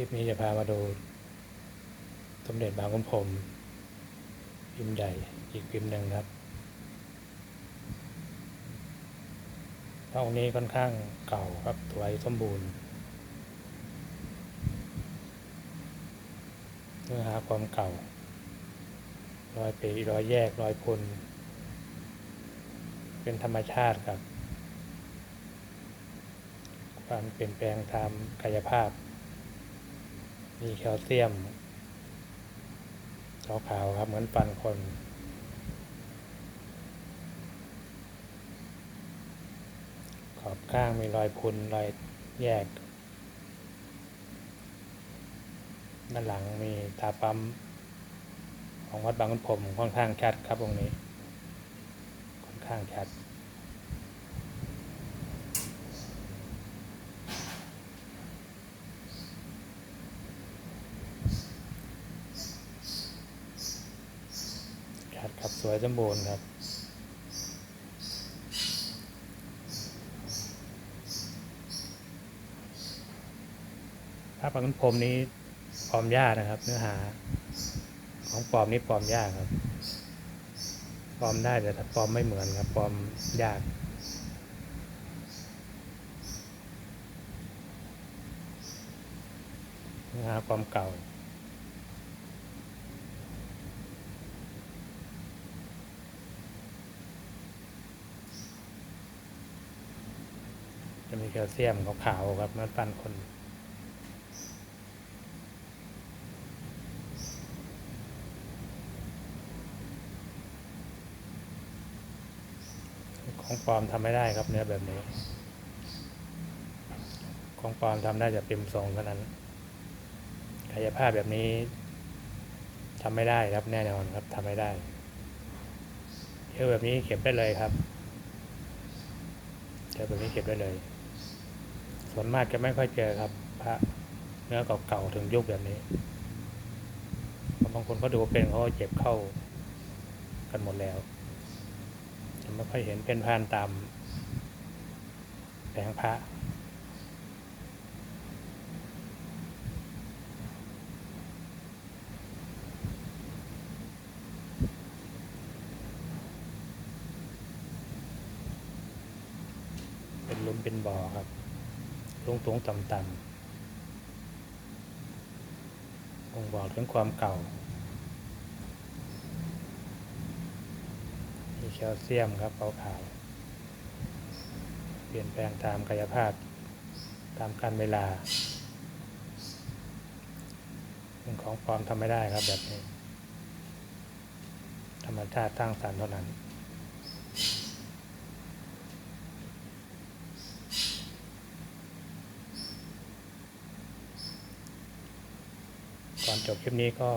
ลิปนี้จะพามาดูสมเด็จบางขุนพรมพิมพ์ใหญ่อีกพิมพ์หนึ่งครับพระองค์นี้ค่อนข้างเก่าครับสวยสมบูรณ์เนื้อหาความเก่า รอยปีรอยแยกรอยพุนเป็นธรรมชาติครับ ความเปลี่ยนแปลงตามกายภาพ มีแคลเซียมขาวๆครับเหมือนฟันคนขอบข้างมีรอยพุนรอยแยก ด้านหลังมีตาปั๊ม ของวัดบางขุนพรมค่อนข้างชัดครับตรงนี้ ค่อนข้างชัด ชัด ครับสวยสมบูรณ์ครับพระบางขุนพรมนี้ปลอมยากนะครับ เนื้อหา ของปลอมนี่ปลอมยากครับปลอมได้แต่ถ้าปลอมไม่เหมือนครับปลอมยากเนื้อหาความเก่า จะมีแคลเซียมขาวๆครับมันฟันคนของปลอมทำไม่ได้ครับเนื้อแบบนี้ ของปลอมทำได้จะพิมทรงเท่านั้นกายภาพแบบนี้ทำไม่ได้ครับแน่นอนครับทำไม่ได้เจอแบบนี้เก็บได้เลยครับเจอแบบนี้เก็บได้เลย ส่วนมากจะไม่ค่อยเจอครับ พระเนื้อเก่าๆถึงยุคแบบนี้บางคนเขาดูเป็นเขาเจ็บเข้ากันหมดแล้วจะไม่ค่อยเห็นเป็นพานตามแผงพระเป็นลุมเป็นบ่อครับ ลุงตุงต่ำต่ำบ่งบอกถึงความเก่ามีแคลเซียมครับขาวๆเปลี่ยนแปลงตามกายภาพตามการเวลาเป็นของปลอมทำไม่ได้ครับแบบนี้ ธรรมชาติสร้างสรรค์เท่านั้น ก่อนจบคลิปนี้ก็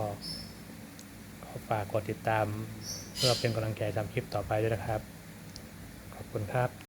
ขอฝากกดติดตาม เพื่อเป็นกำลังใจทำคลิปต่อไปด้วยนะครับ ขอบคุณครับ